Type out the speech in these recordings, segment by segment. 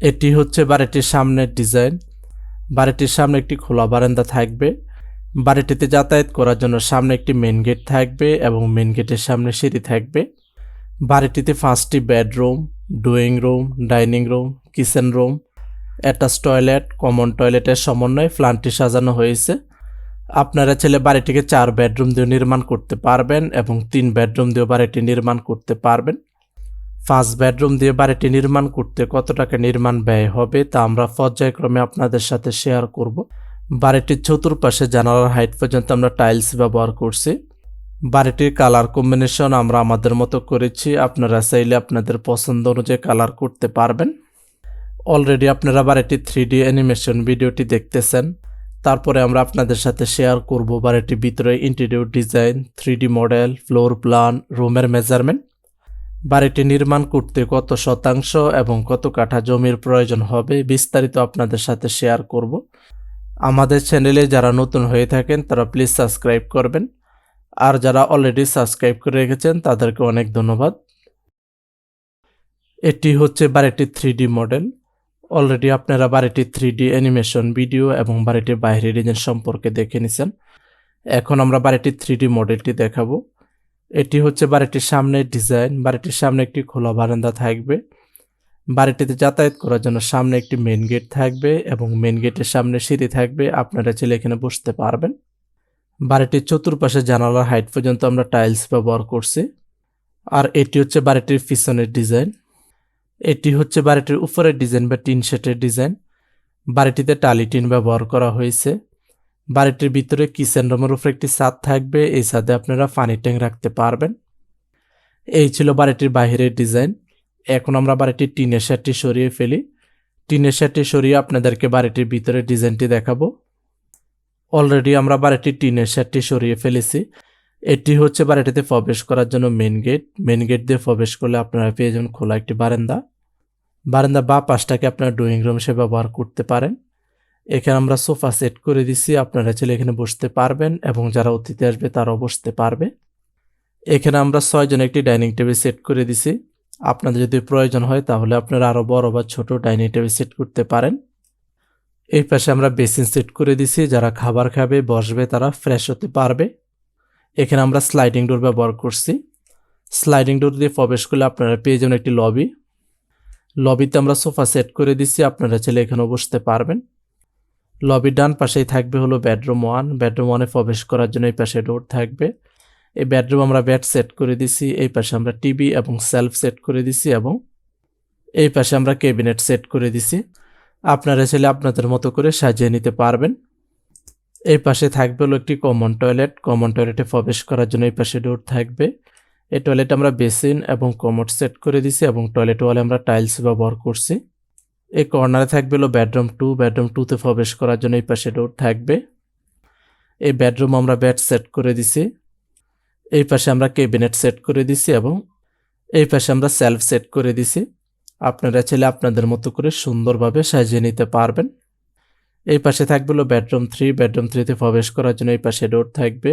এটি হচ্ছে বাড়িটির সামনের ডিজাইন। বাড়িটির সামনে একটি খোলা বারান্দা থাকবে। বাড়িটিতে যাতায়াত করার জন্য সামনে একটি মেন গেট থাকবে এবং মেন গেটের সামনে সিঁড়ি থাকবে। বাড়িটিতে পাঁচটি bedroom drawing room dining room kitchen room attach toilet common টয়লেটের সমন্বয়ে প্ল্যানটি সাজানো হয়েছে। আপনারা ছেলে বাড়িটিকে চার বেডরুম দিয়ে নির্মাণ করতে পারবেন এবং তিন বেডরুম দিয়ে বাড়িটি নির্মাণ করতে পারবেন। পাঁচ বেডরুম দিয়ে বাড়িটি নির্মাণ করতে কত টাকা নির্মাণ ব্যয় হবে তা আমরা পর্যায়ক্রমে আপনাদের সাথে শেয়ার করব। বাড়িটির চতুর্পাশে জানালার হাইট পর্যন্ত আমরা টাইলস ব্যবহার করছি। বাড়িটির কালার কম্বিনেশন আমরা আমাদের মতো করেছি, আপনারা চাইলে আপনাদের পছন্দ অনুযায়ী কালার করতে পারবেন। অলরেডি আপনারা বাড়িটির থ্রি ডি অ্যানিমেশন ভিডিওটি দেখতেছেন। তারপরে আমরা আপনাদের সাথে শেয়ার করব বাড়িটির ভিতরে interior design three D model floor plan রুমের মেজারমেন্ট বাড়িটি নির্মাণ করতে কত শতাংশ এবং কত কাঠা জমির প্রয়োজন হবে বিস্তারিত আপনাদের সাথে শেয়ার করব। আমাদের চ্যানেলে যারা নতুন হয়ে থাকেন, তারা প্লিজ সাবস্ক্রাইব করবেন। আর যারা অলরেডি সাবস্ক্রাইব করে রেখেছেন, তাদেরকে অনেক ধন্যবাদ। এটি হচ্ছে বাড়িটির থ্রি মডেল। অলরেডি আপনারা বাড়িটির থ্রি অ্যানিমেশন ভিডিও এবং বাড়িটির বাইরের ডিজাইন সম্পর্কে দেখে নিছেন। এখন আমরা বাড়িটির থ্রি মডেলটি দেখাবো। এটি হচ্ছে বাড়িটির সামনের ডিজাইন। বাড়িটির সামনে একটি খোলা বারান্দা থাকবে। বাড়িটিতে যাতায়াত করার জন্য সামনে একটি মেন গেট থাকবে এবং মেন গেটের সামনে সিঁড়ি থাকবে। আপনারা ছেলে এখানে বসতে পারবেন। বাড়িটির চতুর্পাশে জানালার হাইট পর্যন্ত আমরা টাইলস ব্যবহার করছি। আর এটি হচ্ছে বাড়িটির পিছনের ডিজাইন। এটি হচ্ছে বাড়িটির উপরের ডিজাইন বা টিন শেটের ডিজাইন। বাড়িটিতে টালি টিন ব্যবহার করা হয়েছে। বাড়িটির ভিতরে কিচেন রুমের উপরে একটি ছাদ থাকবে। এই ছাদে আপনারা পানি ট্যাঙ্ক রাখতে পারবেন। এই ছিল বাড়িটির বাহিরের ডিজাইন। এখন আমরা বাড়িটির টিনের শার্টটি সরিয়ে ফেলি। টিনের শার্টটি সরিয়ে আপনাদেরকে বাড়িটির ভিতরে ডিজাইনটি দেখাবো। অলরেডি আমরা বাড়িটির টিনের শার্টটি সরিয়ে ফেলেছি। এটি হচ্ছে বাড়িটিতে প্রবেশ করার জন্য মেন গেট মেন গেট দিয়ে প্রবেশ করলে আপনারা পেয়ে যাবেন খোলা একটি বারান্দা। বারান্দা বা পাশটাকে আপনারা ড্রয়িং রুম হিসেবে ব্যবহার করতে পারেন। এখানে আমরা সোফা সেট করে দিছি। আপনারা চাইলে এখানে বসতে পারবেন এবং যারা অতিথি আসবে তারাও বসতে পারবে। এখানে আমরা ছয়জন একটি ডাইনিং টেবিল সেট করে দিছি। আপনাদের যদি প্রয়োজন হয় তাহলে আপনারা আরও বড় বা ছোট ডাইনিং টেবিল সেট করতে পারেন। এই পাশে আমরা বেসিন সেট করে দিছি। যারা খাবার খাবে, বসবে তারা ফ্রেশ হতে পারবে। এখানে আমরা স্লাইডিং ডোর ব্যবহার করছি। স্লাইডিং ডোর দিয়ে প্রবেশ করলে আপনারা পেয়ে যাবেন একটি লবি। লবিতে আমরা সোফা সেট করে দিছি। আপনারা চাইলে এখানেও বসতে পারবেন। লবির ডান পাশেই থাকবে হলো বেডরুম ওয়ান বেডরুম ওয়ানে প্রবেশ করার জন্য এই পাশে ডোর থাকবে। এই বেডরুম আমরা বেড সেট করে দিছি, এই পাশে আমরা টিভি এবং সেলফ সেট করে দিছি এবং এই পাশে আমরা ক্যাবিনেট সেট করে দিছি। আপনারা ছেলে আপনাদের মতো করে সাজিয়ে নিতে পারবেন। এই পাশে থাকবে হলো একটি কমন টয়লেট কমন টয়লেটে প্রবেশ করার জন্য এই পাশে ডোর থাকবে। এই টয়লেট আমরা বেসিন এবং কমোড সেট করে দিছি এবং টয়লেট ওয়ালে আমরা টাইলস ব্যবহার করছি। এই কর্নারে থাকবে হলো বেডরুম টু বেডরুম টুতে প্রবেশ করার জন্য এই পাশে ডোর থাকবে। এই বেডরুম আমরা বেড সেট করে দিছি। এই পাশে আমরা ক্যাবিনেট সেট করে দিছি এবং এই পাশে আমরা সেলফ সেট করে দিছি। আপনারা ছেলে আপনাদের মতো করে সুন্দরভাবে সাজিয়ে নিতে পারবেন। এই পাশে থাকবে হলো বেডরুম থ্রি বেডরুম থ্রিতে প্রবেশ করার জন্য এই পাশে ডোর থাকবে।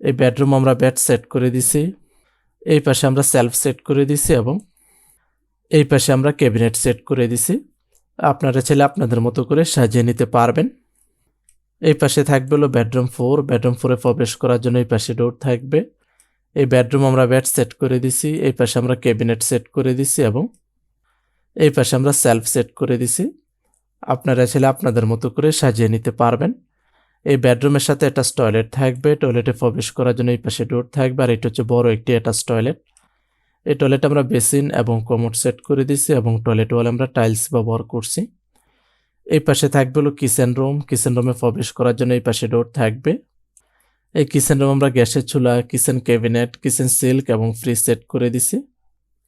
এই বেডরুম আমরা বেড সেট করে দিছি। এই পাশে আমরা সেলফ সেট করে দিছি এবং এই পাশে আমরা ক্যাবিনেট সেট করে দিছি। আপনারা ছেলে আপনাদের মতো করে সাজিয়ে নিতে পারবেন। এই পাশে থাকবে হলো বেডরুম ফোর বেডরুম ফোরে প্রবেশ করার জন্য এই পাশে ডোর থাকবে। এই বেডরুম আমরা বেড সেট করে দিছি। এই পাশে আমরা ক্যাবিনেট সেট করে দিছি এবং এই পাশে আমরা সেলফ সেট করে দিছি। আপনারা ছেলে আপনাদের মতো করে সাজিয়ে নিতে পারবেন। এই বেডরুমের সাথে অ্যাটাচ টয়লেট থাকবে। টয়লেটে প্রবেশ করার জন্য এই পাশে ডোর থাকবে। আর এটা হচ্ছে বড় একটি অ্যাটাচ টয়লেট। এই টয়লেট আমরা বেসিন এবং কমোড সেট করে দিছি এবং টয়লেট ওয়ালে আমরা টাইলস ব্যবহার করছি। এই পাশে থাকবে হলো কিচেন রুম কিচেন রুমে প্রবেশ করার জন্য এই পাশে ডোর থাকবে। এই কিচেন রুম আমরা গ্যাসের চুলা কিচেন ক্যাবিনেট কিচেন সিল্ক এবং ফ্রিজ সেট করে দিছি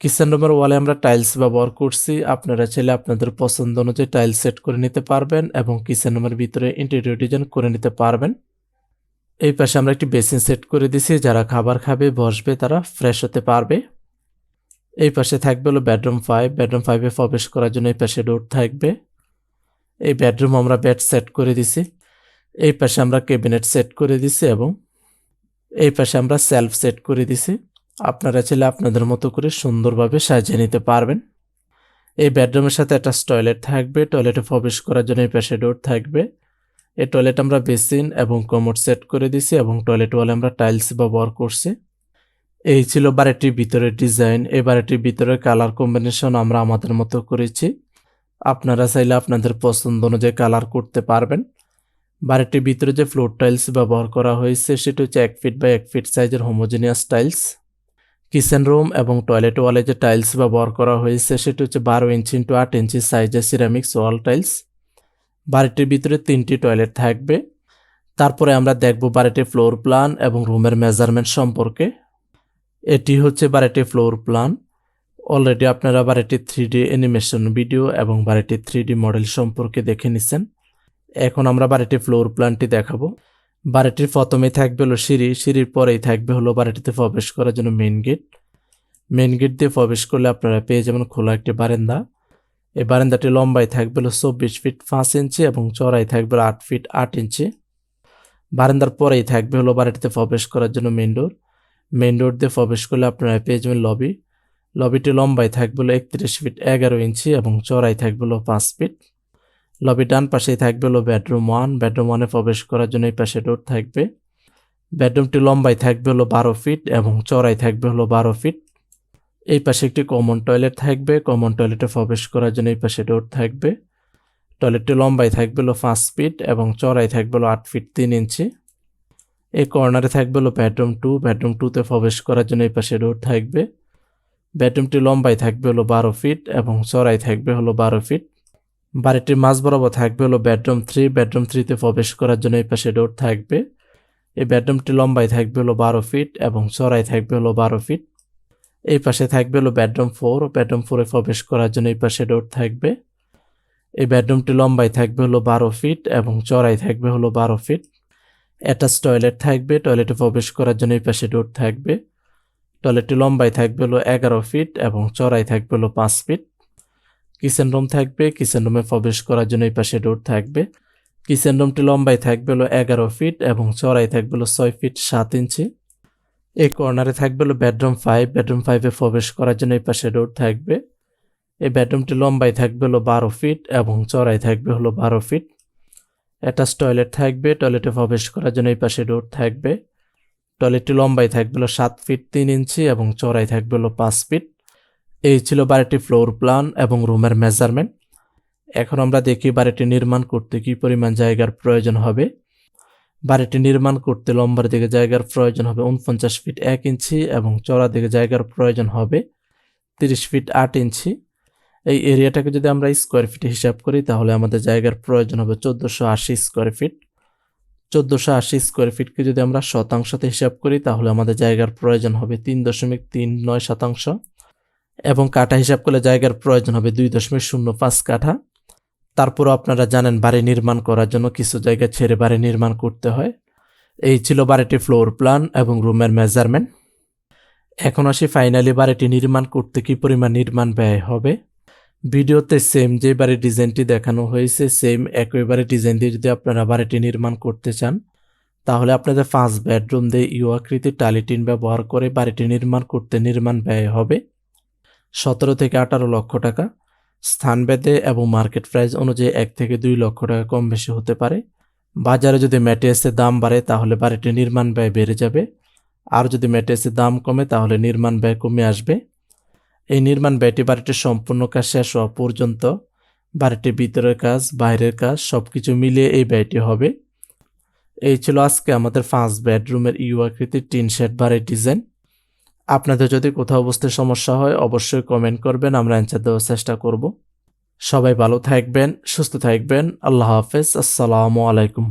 কিচেন রুমের ওয়ালে আমরা টাইলস ব্যবহার করছি। আপনারা চাইলে আপনাদের পছন্দ অনুযায়ী টাইলস সেট করে নিতে পারবেন এবং কিচেন রুমের ভিতরে ইন্টেরিয়র ডিজাইন করে নিতে পারবেন। এই পাশে আমরা একটি বেসিন সেট করে দিছি যারা খাবার খাবে, বসবে, তারা ফ্রেশ হতে পারবে। এই পাশে থাকবে হলো বেডরুম ফাইভ বেডরুম ফাইভে প্রবেশ করার জন্য এই পাশে ডোর থাকবে। এই বেডরুম আমরা বেড সেট করে দিছি। এই পাশে আমরা ক্যাবিনেট সেট করে দিছি এবং এই পাশে আমরা সেলফ সেট করে দিছি। আপনারা চাইলে আপনাদের মতো করে সুন্দরভাবে সাজিয়ে নিতে পারবেন। এই বেডরুমের সাথে একটা টয়লেট থাকবে। টয়লেটে প্রবেশ করার জন্য এই পাশে ডোর থাকবে। এই টয়লেট আমরা বেসিন এবং কমোড সেট করে দিছি এবং টয়লেট ওয়ালে আমরা টাইলস ব্যবহার করছি। এই ছিল বাড়িটির ভিতরের ডিজাইন, এই বাড়িটির ভিতরে কালার কম্বিনেশন আমরা আমাদের মতো করেছি। আপনারা চাইলে আপনাদের পছন্দ অনুযায়ী কালার করতে পারবেন। বাড়িটির ভিতরে যে ফ্লোর টাইলস ব্যবহার করা হয়েছে, সেটি হচ্ছে এক ফিট বাই এক ফিট সাইজের হোমোজেনিয়াস টাইলস কিচেন রুম এবং টয়লেট ওয়ালে যে টাইলস ব্যবহার করা হয়েছে, সেটি হচ্ছে বারো ইঞ্চি ইন্টু আট ইঞ্চি সাইজের সিরামিক্স ওয়াল টাইলস বাড়িটির ভিতরে তিনটি টয়লেট থাকবে। তারপরে আমরা দেখব বাড়িটির ফ্লোর প্ল্যান এবং রুমের মেজারমেন্ট সম্পর্কে। এটি হচ্ছে বাড়িটির ফ্লোর প্ল্যান অলরেডি আপনারা বাড়িটির থ্রি ডি অ্যানিমেশন ভিডিও এবং বাড়িটির থ্রি ডি মডেল সম্পর্কে দেখে নিছেন। এখন আমরা বাড়িটির ফ্লোর প্ল্যানটি দেখাবো। বাড়িটির প্রথমেই থাকবে হলো সিঁড়ি। সিঁড়ির পরেই থাকবে হলো বাড়িটিতে প্রবেশ করার জন্য মেন গেট মেন গেট দিয়ে প্রবেশ করলে আপনারা পেয়ে যাবেন খোলা একটি বারান্দা। এই বারান্দাটি লম্বায় থাকবে হলো চব্বিশ ফিট পাঁচ ইঞ্চি এবং চড়াই থাকবে আট ফিট আট ইঞ্চি। বারান্দার পরেই থাকবে হলো বাড়িটিতে প্রবেশ করার জন্য মেন ডোর মেন রোড দিয়ে প্রবেশ করলে আপনারা পেয়ে যাবেন লবি লবিটি লম্বায় থাকবে একত্রিশ ফিট এগারো ইঞ্চি এবং চড়াই থাকবে পাঁচ ফিট লবি ডান পাশেই থাকবে বেডরুম ওয়ান বেডরুম ওয়ানে প্রবেশ করার জন্য এই পাশে ডোর থাকবে। বেডরুমটি লম্বায় থাকবে হলো বারো ফিট এবং চড়াই থাকবে হলো বারো ফিট এই পাশে একটি কমন টয়লেট থাকবে কমন টয়লেটে প্রবেশ করার জন্য এই পাশে ডোর থাকবে। টয়লেটটি লম্বায় থাকবে হলো পাঁচ ফিট এবং চড়াই থাকবে হলো আট ফিট তিন ইঞ্চি এই কর্নারে থাকবে হলো বেডরুম টু বেডরুম টুতে প্রবেশ করার জন্য এই পাশে ডোর থাকবে। বেডরুমটি লম্বায় থাকবে হলো বারো ফিট এবং চড়াই থাকবে হলো বারো ফিট বাড়িটির মাঝ বরাবর থাকবে হলো বেডরুম থ্রি বেডরুম থ্রিতে প্রবেশ করার জন্য এই পাশে ডোর থাকবে। এই বেডরুমটি লম্বায় থাকবে হলো বারো ফিট এবং চড়াই থাকবে হলো বারো ফিট এই পাশে থাকবে হলো বেডরুম ফোর বেডরুম ফোরে প্রবেশ করার জন্য এই পাশে ডোর থাকবে। এই বেডরুমটি লম্বায় থাকবে হলো বারো ফিট এবং চড়াই থাকবে হলো বারো ফিট অ্যাটাচ টয়লেট থাকবে টয়লেটে প্রবেশ করার জন্য এই পাশে ডোর থাকবে। টয়লেটটি লম্বায় থাকবে হলো এগারো ফিট এবং চড়াই থাকবে হলো পাঁচ ফিট কিচেন রুম থাকবে কিচেন রুমে প্রবেশ করার জন্য এই পাশে ডোর থাকবে। কিচেন রুমটি লম্বায় থাকবে হলো এগারো ফিট এবং চড়াই থাকবে হলো ছয় ফিট সাত ইঞ্চি এই কর্নারে থাকবে হলো বেডরুম ফাইভ বেডরুম ফাইভে প্রবেশ করার জন্য এই পাশে ডোর থাকবে। এই বেডরুমটি লম্বায় থাকবে হলো বারো ফিট এবং চড়াই থাকবে হলো বারো ফিট অ্যাটাচ টয়লেট থাকবে টয়লেটে প্রবেশ করার জন্য এই পাশে ডোর থাকবে। টয়লেটটি লম্বাই থাকবে হলো সাত ফিট তিন ইঞ্চি এবং চড়াই থাকবে হলো পাঁচ ফিট এই ছিল বাড়িটি ফ্লোর প্ল্যান এবং রুমের মেজারমেন্ট এখন আমরা দেখি বাড়িটি নির্মাণ করতে কী পরিমাণ জায়গার প্রয়োজন হবে। বাড়িটি নির্মাণ করতে লম্বার দিকে জায়গার প্রয়োজন হবে উনপঞ্চাশ ফিট এক ইঞ্চি এবং চড়া দিকে জায়গার প্রয়োজন হবে তিরিশ ফিট আট ইঞ্চি। এই এরিয়াটাকে যদি আমরা স্কোয়ার ফিটে হিসাব করি, তাহলে আমাদের জায়গার প্রয়োজন হবে চোদ্দোশো আশি স্কোয়ার ফিট চোদ্দোশো আশি স্কোয়ার ফিটকে যদি আমরা শতাংশতে হিসাব করি, তাহলে আমাদের জায়গার প্রয়োজন হবে তিন দশমিক তিন নয় শতাংশ। এবং কাঠা হিসাব করলে জায়গার প্রয়োজন হবে দুই দশমিক শূন্য পাঁচ কাঠা। তারপরও আপনারা জানেন, বাড়ি নির্মাণ করার জন্য কিছু জায়গা ছেড়ে বাড়ি নির্মাণ করতে হয়। এই ছিল বাড়িটির ফ্লোর প্ল্যান এবং রুমের মেজারমেন্ট এখন আসি ফাইনালি বাড়িটি নির্মাণ করতে কি পরিমাণ নির্মাণ ব্যয় হবে। ভিডিওতে সেম যে বাড়ির ডিজাইনটি দেখানো হয়েছে সেম একইবারে ডিজাইন দিয়ে যদি আপনারা বাড়িটি নির্মাণ করতে চান, তাহলে আপনাদের পাঁচ বেডরুম দিয়ে ইউ আকৃতির টালিটিন ব্যবহার করে বাড়িটি নির্মাণ করতে নির্মাণ ব্যয় হবে সতেরো থেকে আঠারো লক্ষ টাকা। স্থানভেদে এবং মার্কেট প্রাইস অনুযায়ী এক থেকে দুই লক্ষ টাকা কম বেশি হতে পারে। বাজারে যদি ম্যাটেরিয়ালসের দাম বাড়ে, তাহলে বাড়িটি নির্মাণ ব্যয় বেড়ে যাবে। আর যদি ম্যাটেরিয়ালসের দাম কমে, তাহলে নির্মাণ ব্যয় কমে আসবে। এই নির্মাণ ব্যয়টি বাড়িটির সম্পূর্ণ কাজ শেষ হওয়া পর্যন্ত, বাড়িটির ভিতরের কাজ, বাইরের কাজ সব কিছু মিলিয়ে এই ব্যয়টি হবে। এই ছিল আজকে আমাদের পাঁচ বেডরুমের ইউ আকৃতির টিন শেড বাড়ির ডিজাইন। আপনাদের যদি কোথাও বুঝতে সমস্যা হয়, অবশ্যই কমেন্ট করবেন, আমরা অ্যান্সার দেওয়ার চেষ্টা করব। সবাই ভালো থাকবেন, সুস্থ থাকবেন, আল্লাহ হাফেজ, আসসালামু আলাইকুম।